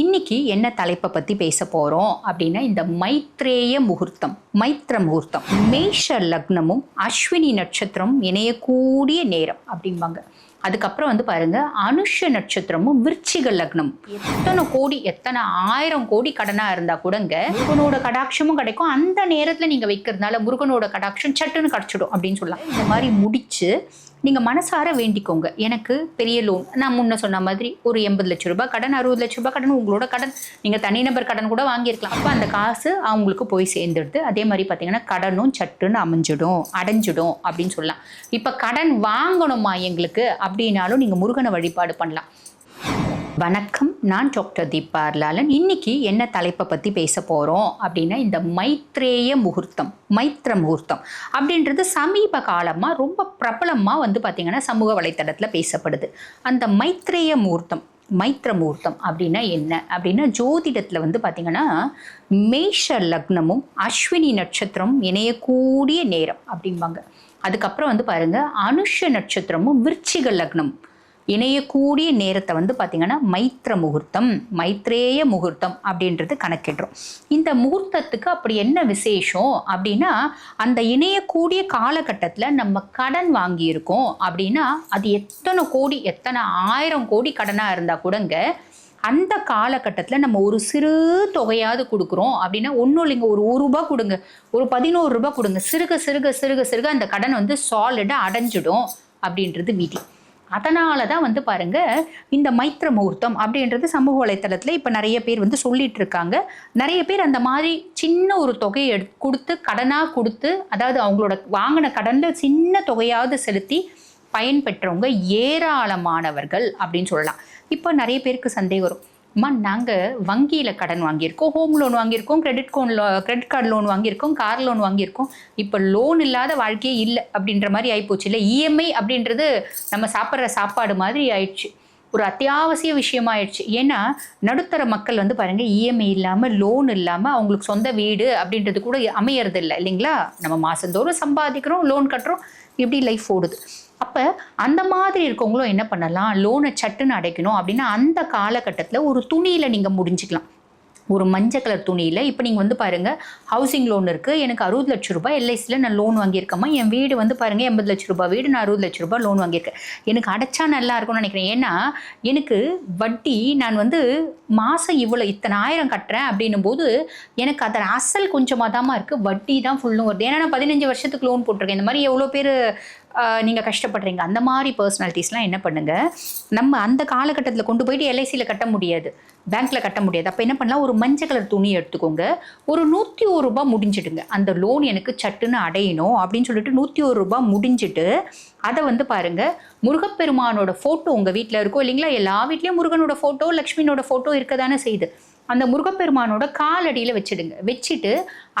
இன்னைக்கு என்ன தலைப்பை பற்றி பேச போகிறோம் அப்படின்னா இந்த மைத்ரேய முகூர்த்தம் மைத்ர முகூர்த்தம். மேஷ லக்னமும் அஸ்வினி நட்சத்திரம் இணையக்கூடிய நேரம் அப்படிம்பாங்க. அதுக்கப்புறம் வந்து பாருங்க அனுஷ நட்சத்திரமும் விருச்சிக லக்னம். எத்தனை கோடி எத்தனை ஆயிரம் கோடி கடனா இருந்தா கூடங்க முருகனோட கடாட்சமும் கிடைக்கும். அந்த நேரத்துல நீங்க வைக்கிறதுனால முருகனோட கடாட்சம் சட்டுன்னு கிடைச்சிடும் அப்படின்னு சொல்லலாம். இந்த மாதிரி முடிச்சு நீங்கள் மனசார வேண்டிக்கோங்க. எனக்கு பெரிய லோன் நான் முன்ன சொன்ன மாதிரி ஒரு எண்பது லட்ச ரூபாய் கடன் அறுபது லட்ச ரூபாய் கடன் உங்களோட கடன் நீங்கள் தனிநபர் கடன் கூட வாங்கியிருக்கலாம். அப்போ அந்த காசு அவங்களுக்கு போய் சேர்ந்துடுது. அதே மாதிரி பார்த்தீங்கன்னா கடனும் சட்டுன்னு அமைஞ்சிடும் அடைஞ்சிடும் அப்படின்னு சொல்லலாம். இப்போ கடன் வாங்கணுமா எங்களுக்கு? அப்படின்னாலும் நீங்கள் முருகனை வழிபாடு பண்ணலாம். வணக்கம் நான் டாக்டர் தீபார்லாலன் இன்னைக்கு என்ன தலைப்பை பற்றி பேச போகிறோம் அப்படின்னா இந்த மைத்ரேய முகூர்த்தம் மைத்ர முகூர்த்தம் அப்படின்றது சமீப காலமாக ரொம்ப பிரபலமாக வந்து பார்த்திங்கன்னா சமூக வலைத்தளத்தில் பேசப்படுது. அந்த மைத்ரேய முகூர்த்தம் மைத்ர முகூர்த்தம் அப்படின்னா என்ன? அப்படின்னா ஜோதிடத்தில் வந்து பார்த்திங்கன்னா மேஷ லக்னமும் அஸ்வினி நட்சத்திரமும் இணையக்கூடிய நேரம் அப்படிம்பாங்க. அதுக்கப்புறம் வந்து பாருங்க அனுஷ நட்சத்திரமும் விருச்சிக லக்னம் இணையக்கூடிய நேரத்தை வந்து பார்த்திங்கன்னா மைத்ர முகூர்த்தம் மைத்ரேய முகூர்த்தம் அப்படின்றது கணக்கிடுறோம். இந்த முகூர்த்தத்துக்கு அப்படி என்ன விசேஷம் அப்படின்னா அந்த இணையக்கூடிய காலகட்டத்தில் நம்ம கடன் வாங்கியிருக்கோம் அப்படின்னா அது எத்தனை கோடி எத்தனை ஆயிரம் கோடி கடனாக இருந்தால் கூடங்க அந்த காலகட்டத்தில் நம்ம ஒரு சிறு தொகையாவது கொடுக்குறோம் அப்படின்னா ஒன்றும் இல்லைங்க ஒரு ஒரு ரூபா கொடுங்க ஒரு பதினோரு ரூபா கொடுங்க சிறுக சிறுக சிறுக சிறுக அந்த கடன் வந்து சாலிடாக அடைஞ்சிடும் அப்படின்றது விதி. அதனால தான் வந்து பாருங்க இந்த மைத்ர முகூர்த்தம் அப்படின்றது சமூக வலைத்தளத்தில் இப்போ நிறைய பேர் வந்து சொல்லிட்டு இருக்காங்க. நிறைய பேர் அந்த மாதிரி சின்ன ஒரு தொகையை எடு கொடுத்து கடனாக கொடுத்து அதாவது அவங்களோட வாங்கின கடனில் சின்ன தொகையாவது செலுத்தி பயன்பெற்றவங்க ஏராளமானவர்கள் அப்படின்னு சொல்லலாம். இப்போ நிறைய பேருக்கு சந்தேகம் வரும். அம்மா நாங்கள் வங்கியில் கடன் வாங்கியிருக்கோம் ஹோம் லோன் வாங்கியிருக்கோம் கிரெடிட் கோன் லோ கிரெடிட் கார்டு லோன் வாங்கியிருக்கோம் கார் லோன் வாங்கியிருக்கோம். இப்போ லோன் இல்லாத வாழ்க்கையே இல்லை அப்படின்ற மாதிரி ஆகிப்போச்சு இல்லை இஎம்ஐ அப்படின்றது நம்ம சாப்பிட்ற சாப்பாடு மாதிரி ஆயிடுச்சு. ஒரு அத்தியாவசிய விஷயமாயிடுச்சு. ஏன்னா நடுத்தர மக்கள் வந்து பாருங்கள் இஎம்ஐ இல்லாமல் லோன் இல்லாமல் அவங்களுக்கு சொந்த வீடு அப்படின்றது கூட அமையறது இல்லை இல்லைங்களா? நம்ம மாதந்தோறும் சம்பாதிக்கிறோம் லோன் கட்டுறோம் இப்படி லைஃப் ஓடுது. அப்போ அந்த மாதிரி இருக்கவங்களும் என்ன பண்ணலாம்? லோனை சட்டுன்னு அடைக்கணும் அப்படின்னா அந்த காலகட்டத்தில் ஒரு துணியில் நீங்கள் முடிஞ்சுக்கலாம். ஒரு மஞ்சள் கலர் துணியில் இப்போ நீங்கள் வந்து பாருங்கள் ஹவுசிங் லோன் இருக்குது எனக்கு அறுபது லட்ச ரூபாய் எல்ஐசியில் நான் லோன் வாங்கியிருக்கேம்மா. என் வீடு வந்து பாருங்கள் எண்பது லட்ச ரூபாய் வீடு நான் அறுபது லட்ச ரூபாய் லோன் வாங்கியிருக்கேன். எனக்கு அடைச்சா நல்லா இருக்கும்னு நினைக்கிறேன். ஏன்னா எனக்கு வட்டி நான் வந்து மாதம் இவ்வளோ இத்தனை ஆயிரம் கட்டுறேன் அப்படின்னும் போது எனக்கு அதன் அசல் கொஞ்சமாக தான் இருக்குது வட்டி தான் ஃபுல்லும் வருது. ஏன்னா நான் பதினஞ்சு வருஷத்துக்கு லோன் போட்டிருக்கேன். இந்த மாதிரி எவ்வளோ பேர் நீங்கள் கஷ்டப்படுறீங்க. அந்த மாதிரி பர்சனாலிட்டிஸ்லாம் என்ன பண்ணுங்கள் நம்ம அந்த காலகட்டத்தில் கொண்டு போயிட்டு எல்ஐசியில் கட்ட முடியாது. பேங்க்கில் கட்ட முடியாது. அப்போ என்ன பண்ணலாம்? ஒரு மஞ்சள் கலர் துணி எடுத்துக்கோங்க. ஒரு நூற்றி ஒரு ரூபா முடிஞ்சிடுங்க. அந்த லோன் எனக்கு சட்டுன்னு அடையணும் அப்படின்னு சொல்லிட்டு நூற்றி ஒரு ரூபா முடிஞ்சிட்டு அதை வந்து பாருங்கள் முருகப்பெருமானோட ஃபோட்டோ உங்கள் வீட்டில் இருக்கோ இல்லைங்களா? எல்லா வீட்லேயும் முருகனோட ஃபோட்டோ லக்ஷ்மியோட ஃபோட்டோ இருக்க தானே செய்யுது. அந்த முருகப்பெருமானோட காலடியில் வச்சிடுங்க. வச்சுட்டு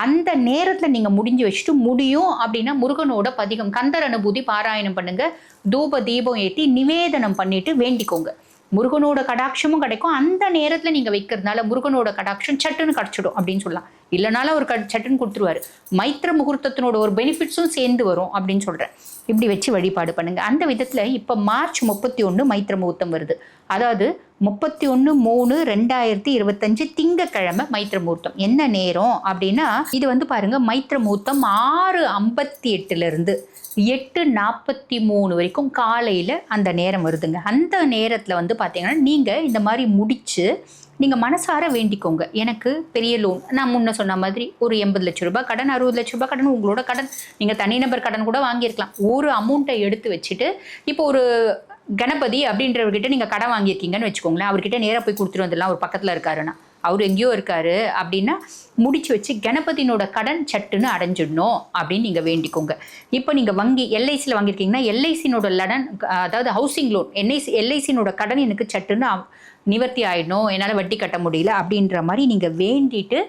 அந்த நேரத்தில் நீங்கள் முடிஞ்சு வச்சுட்டு முடியும் அப்படின்னா முருகனோட பதிகம் கந்தர் அனுபூதி பாராயணம் பண்ணுங்க. தூப தீபம் ஏற்றி நிவேதனம் பண்ணிட்டு வேண்டிக்கோங்க. முருகனோட கடாட்சமும் கிடைக்கும். அந்த நேரத்தில் நீங்கள் வைக்கிறதுனால முருகனோட கடாட்சம் சட்டுன்னு கிடச்சிடும் அப்படின்னு சொல்லலாம். இல்லைனாலும் அவர் க சட்டுன்னு கொடுத்துருவாரு. மைத்திர முகூர்த்தத்தினோட ஒரு பெனிஃபிட்ஸும் சேர்ந்து வரும் அப்படின்னு சொல்கிறேன் இப்படி வச்சு வழிபாடு பண்ணுங்க. அந்த விதத்தில் இப்போ மார்ச் முப்பத்தி ஒன்று மைத்திர முகூர்த்தம் வருது. அதாவது முப்பத்தி ஒன்று மூணு ரெண்டாயிரத்தி இருபத்தஞ்சு திங்கக்கிழமை மைத்திர முகூர்த்தம். என்ன நேரம் அப்படின்னா இது வந்து பாருங்க மைத்திர முகூர்த்தம் ஆறு ஐம்பத்தி எட்டுலேருந்து எட்டு நாற்பத்தி மூணு வரைக்கும் காலையில் அந்த நேரம் வருதுங்க. அந்த நேரத்தில் வந்து பார்த்தீங்கன்னா நீங்கள் இந்த மாதிரி முடித்து நீங்கள் மனசார வேண்டிக்கோங்க. எனக்கு பெரிய லோன் நான் முன்ன சொன்ன மாதிரி ஒரு எண்பது லட்ச ரூபாய் கடன் அறுபது லட்ச ரூபாய் கடன் உங்களோட கடன் நீங்கள் தனிநபர் கடன் கூட வாங்கியிருக்கலாம். ஒரு அமௌண்ட்டை எடுத்து வச்சுட்டு இப்போ ஒரு கணபதி அப்படின்றவர்கிட்ட நீங்கள் கடன் வாங்கியிருக்கீங்கன்னு வச்சுக்கோங்களேன் அவர்கிட்ட நேராக போய் கொடுத்துட்டு வந்துடலாம் ஒரு பக்கத்தில் இருக்காருன்னா. அவர் எங்கேயோ இருக்காரு அப்படின்னா முடிச்சு வச்சு கணபதியினோட கடன் சட்டுன்னு அடைஞ்சிடணும் அப்படின்னு நீங்கள் வேண்டிக்கோங்க. இப்போ நீங்கள் வங்கி எல்ஐசியில் வாங்கியிருக்கீங்கன்னா எல்ஐசினோட லடன் அதாவது ஹவுசிங் லோன் என்ஐசி எல்ஐசினோட கடன் எனக்கு சட்டுன்னு நிவர்த்தி ஆகிடணும் என்னால் வட்டி கட்ட முடியல அப்படின்ற மாதிரி நீங்கள் வேண்டிட்டு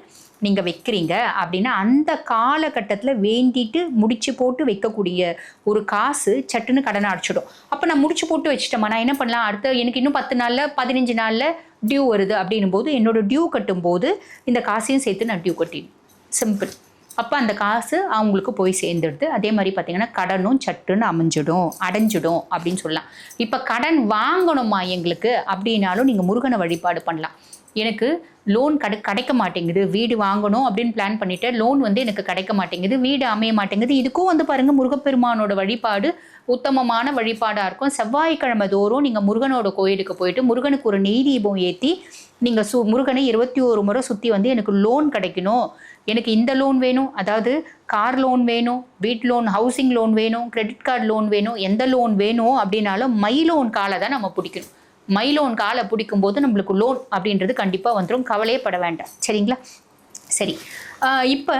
நீங்கள் வைக்கிறீங்க அப்படின்னா அந்த காலகட்டத்தில் வேண்டிட்டு முடிச்சு போட்டு வைக்கக்கூடிய ஒரு காசு சட்டுன்னு கடனை அடைச்சிடும். அப்போ நான் முடிச்சு போட்டு வச்சுட்டோமா நான் என்ன பண்ணலாம்? அடுத்த எனக்கு இன்னும் பத்து நாளில் பதினஞ்சு நாளில் டியூ வருது அப்படின்னும் போது என்னோட டியூ கட்டும்போது இந்த காசையும் சேர்த்து நான் டியூ கட்டிடணும். சிம்பிள் அப்போ அந்த காசு அவங்களுக்கு போய் சேர்ந்துடுது. அதே மாதிரி பார்த்தீங்கன்னா கடனும் சட்டுன்னு அமைஞ்சிடும் அடைஞ்சிடும் அப்படின்னு சொல்லலாம். இப்போ கடன் வாங்கணுமா எங்களுக்கு? அப்படின்னாலும் நீங்கள் முருகனை வழிபாடு பண்ணலாம். எனக்கு லோன் கடை கிடைக்க மாட்டேங்குது. வீடு வாங்கணும் அப்படின்னு பிளான் பண்ணிட்டு லோன் வந்து எனக்கு கிடைக்க மாட்டேங்குது. வீடு அமைய மாட்டேங்குது. இதுக்கும் வந்து பாருங்கள் முருகப்பெருமானோட வழிபாடு உத்தமமான வழிபாடாக இருக்கும். செவ்வாய்க்கிழமை தோறும் நீங்கள் முருகனோட கோயிலுக்கு போயிட்டு முருகனுக்கு ஒரு நெய் தீபம் ஏற்றி நீங்கள் சு முருகனை இருபத்தி ஒரு முறை சுற்றி வந்து எனக்கு லோன் கிடைக்கணும். எனக்கு இந்த லோன் வேணும். அதாவது கார் லோன் வேணும் வீட் லோன் ஹவுசிங் லோன் வேணும் கிரெடிட் கார்டு லோன் வேணும் எந்த லோன் வேணும் அப்படின்னாலும் மை லோன் காலை தான் நம்ம பிடிக்கணும். மை லோன் காலை பிடிக்கும்போது நம்மளுக்கு லோன் அப்படின்றது கண்டிப்பாக வந்துடும் கவலையே பட வேண்டாம். சரிங்களா? சரி. இப்போ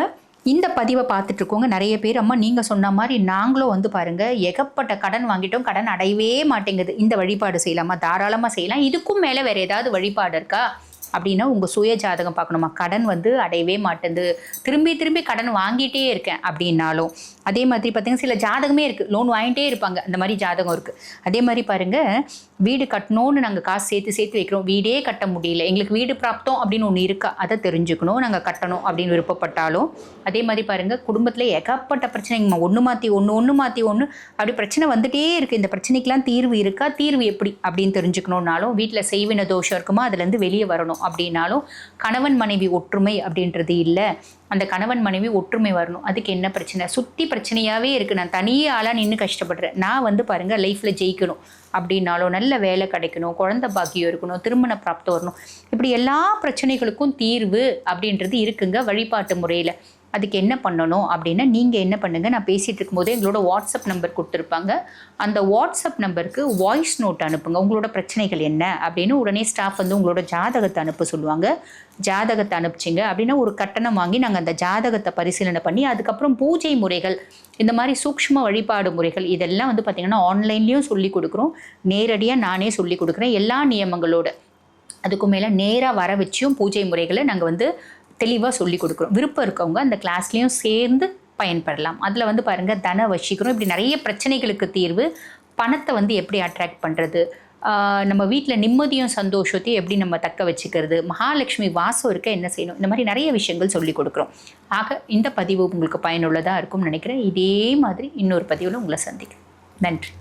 இந்த பதிவை பார்த்துட்டு இருக்கோங்க. நிறைய பேர் அம்மா நீங்கள் சொன்ன மாதிரி நாங்களும் வந்து பாருங்கள் ஏகப்பட்ட கடன் வாங்கிட்டோம். கடன் அடையவே மாட்டேங்குது. இந்த வழிபாடு செய்யலாமா? தாராளமாக செய்யலாம். இதுக்கும் மேலே வேறு ஏதாவது வழிபாடு இருக்கா? அப்படின்னா உங்கள் சுய ஜாதகம் பார்க்கணுமா? கடன் வந்து அடையவே மாட்டேங்குது. திரும்பி திரும்பி கடன் வாங்கிட்டே இருக்கேன் அப்படின்னாலும். அதே மாதிரி பார்த்தீங்கன்னா சில ஜாதகமே இருக்குது லோன் வாங்கிட்டே இருப்பாங்க. அந்த மாதிரி ஜாதகம் இருக்குது அதே மாதிரி பாருங்கள் வீடு கட்டணும்னு நாங்கள் காசு சேர்த்து சேர்த்து வைக்கிறோம். வீடே கட்ட முடியல. எங்களுக்கு வீடு பிராப்தம் அப்படின்னு ஒன்று இருக்கா? அதை தெரிஞ்சுக்கணும். நாங்கள் கட்டணும் அப்படின்னு விருப்பப்பட்டாலும். அதே மாதிரி பாருங்கள் குடும்பத்தில் ஏகப்பட்ட பிரச்சனைங்கம்மா. ஒன்று மாற்றி ஒன்று ஒன்று மாற்றி ஒன்று அப்படி பிரச்சனை வந்துட்டே இருக்குது இந்த பிரச்சனைக்கெலாம் தீர்வு இருக்கா? தீர்வு எப்படி அப்படின்னு தெரிஞ்சுக்கணுன்னாலும் வீட்டில் செய்வின தோஷம் இருக்குமா? அதுலேருந்து வெளியே வரணும் அப்படின்னாலும் கணவன் மனைவி ஒற்றுமை அப்படின்றது இல்லை. அந்த கணவன் மனைவி ஒற்றுமை வரணும். அதுக்கு என்ன பிரச்சனை? சுற்றி பிரச்சனையாகவே இருக்குது நான் தனியே ஆளாக நின்று கஷ்டப்படுறேன். நான் வந்து பாருங்கள் லைஃப்பில் ஜெயிக்கணும். அப்படின்னாலும் நல்ல வேலை கிடைக்கணும் குழந்த பாக்கியம் இருக்கணும் திருமண பிராப்தம் வரணும். இப்படி எல்லா பிரச்சனைகளுக்கும் தீர்வு அப்படின்றது இருக்குங்க வழிபாட்டு முறையில். அதுக்கு என்ன பண்ணணும் அப்படின்னா நீங்கள் என்ன பண்ணுங்கள் நான் பேசிகிட்டு இருக்கும்போது எங்களோட வாட்ஸ்அப் நம்பர் கொடுத்துருப்பாங்க. அந்த வாட்ஸ்அப் நம்பருக்கு வாய்ஸ் நோட் அனுப்புங்க. உங்களோட பிரச்சனைகள் என்ன? அப்படின்னு உடனே ஸ்டாஃப் வந்து உங்களோட ஜாதகத்தை அனுப்ப சொல்லுவாங்க. ஜாதகத்தை அனுப்பிச்சிங்க அப்படின்னா ஒரு கட்டணம் வாங்கி நாங்கள் அந்த ஜாதகத்தை பரிசீலனை பண்ணி அதுக்கப்புறம் பூஜை முறைகள் இந்த மாதிரி சூக்ஷ்ம வழிபாடு முறைகள் இதெல்லாம் வந்து பார்த்திங்கன்னா ஆன்லைன்லேயும் சொல்லி கொடுக்குறோம். நேரடியாக நானே சொல்லி கொடுக்குறேன். எல்லா நியமங்களோட அதுக்கு மேலே நேராக வர வச்சும் பூஜை முறைகளை நாங்கள் வந்து தெளிவாக சொல்லி கொடுக்குறோம். விருப்பம் இருக்கவங்க அந்த கிளாஸ்லேயும் சேர்ந்து பயன்படலாம். அதில் வந்து பாருங்கள் தன வசிக்கிறோம். இப்படி நிறைய பிரச்சனைகளுக்கு தீர்வு பணத்தை வந்து எப்படி அட்ராக்ட் பண்ணுறது நம்ம வீட்டில் நிம்மதியும் சந்தோஷத்தையும் எப்படி நம்ம தக்க வச்சுக்கிறது? மகாலட்சுமி வாசம் இருக்க என்ன செய்யணும்? இந்த மாதிரி நிறைய விஷயங்கள் சொல்லி கொடுக்குறோம். ஆக இந்த பதிவு உங்களுக்கு பயனுள்ளதாக இருக்கும்னு நினைக்கிறேன். இதே மாதிரி இன்னொரு பதிவில் உங்களை சந்திக்கிறேன் நன்றி.